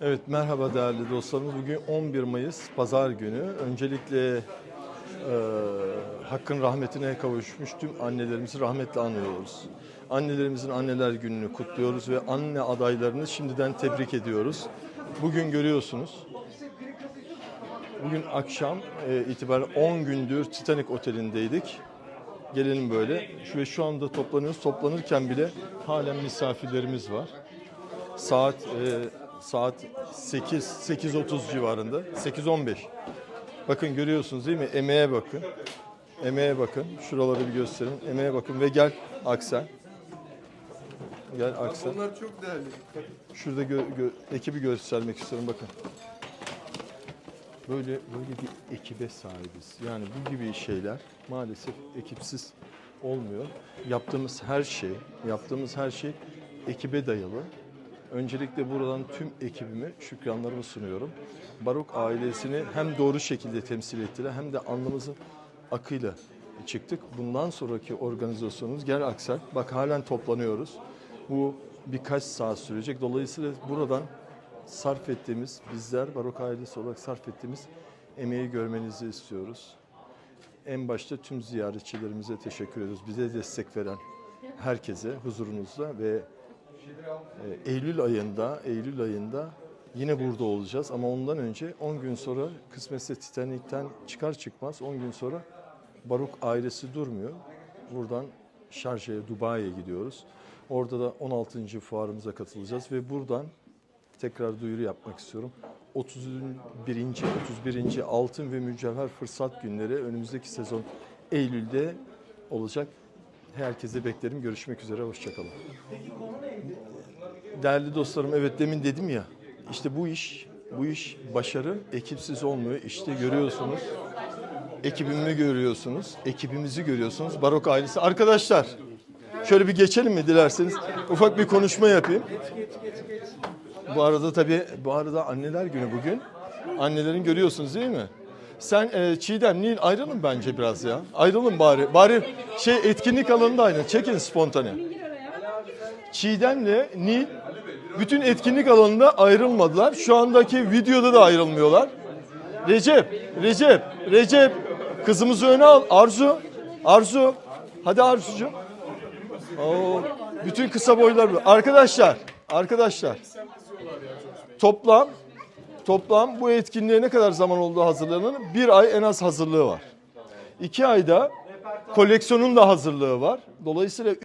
Evet merhaba değerli dostlarımız. Bugün 11 Mayıs Pazar günü. Öncelikle e, Hakkın rahmetine kavuşmuş tüm annelerimizi rahmetle anıyoruz. Annelerimizin anneler gününü kutluyoruz ve anne adaylarını şimdiden tebrik ediyoruz. Bugün görüyorsunuz. Bugün akşam e, itibaren 10 gündür Titanic Oteli'ndeydik. Gelelim böyle. Şu ve şu anda toplanıyoruz. Toplanırken bile halen misafirlerimiz var. Saat e, saat 8 8.30 civarında. 8.15. Bakın görüyorsunuz değil mi? Emeğe bakın. Emeğe bakın. Şuraları bir gösterin. Emeğe bakın ve gel Aksel. Gel Aksel. Onlar çok değerli. Şurada gö- gö- ekibi göstermek istiyorum bakın. Böyle böyle bir ekibe sahibiz. Yani bu gibi şeyler maalesef ekipsiz olmuyor. Yaptığımız her şey, yaptığımız her şey ekibe dayalı. Öncelikle buradan tüm ekibime şükranlarımı sunuyorum. Barok ailesini hem doğru şekilde temsil ettiler hem de alnımızın akıyla çıktık. Bundan sonraki organizasyonumuz gel Aksel. Bak halen toplanıyoruz. Bu birkaç saat sürecek. Dolayısıyla buradan sarf ettiğimiz, bizler Barok ailesi olarak sarf ettiğimiz emeği görmenizi istiyoruz. En başta tüm ziyaretçilerimize teşekkür ediyoruz. Bize destek veren herkese huzurunuzda ve e, Eylül ayında, Eylül ayında yine burada olacağız ama ondan önce 10 gün sonra kısmetse Titanik'ten çıkar çıkmaz 10 gün sonra Baruk ailesi durmuyor. Buradan Şarja'ya, Dubai'ye gidiyoruz. Orada da 16. fuarımıza katılacağız ve buradan tekrar duyuru yapmak istiyorum. 31. 31. Altın ve Mücevher Fırsat Günleri önümüzdeki sezon Eylül'de olacak. Herkese beklerim. Görüşmek üzere. Hoşçakalın. Değerli dostlarım evet demin dedim ya işte bu iş bu iş başarı ekipsiz olmuyor. İşte görüyorsunuz. Ekibimi görüyorsunuz. Ekibimizi görüyorsunuz. Barok ailesi. Arkadaşlar şöyle bir geçelim mi dilerseniz? Ufak bir konuşma yapayım. Bu arada tabii bu arada anneler günü bugün. Annelerin görüyorsunuz değil mi? Sen e, Çiğdem, Nil ayrılın bence biraz ya. Ayrılın bari. Bari şey etkinlik alanında ayrılın. Çekin spontane. Çiğdem'le Nil bütün etkinlik alanında ayrılmadılar. Şu andaki videoda da ayrılmıyorlar. Recep, Recep, Recep kızımızı öne al. Arzu, Arzu. Hadi Arzucuğum. Oo, bütün kısa boylar. Arkadaşlar, arkadaşlar. Toplam toplam bu etkinliğe ne kadar zaman olduğu hazırlanır? Bir ay en az hazırlığı var. İki ayda koleksiyonun da hazırlığı var. Dolayısıyla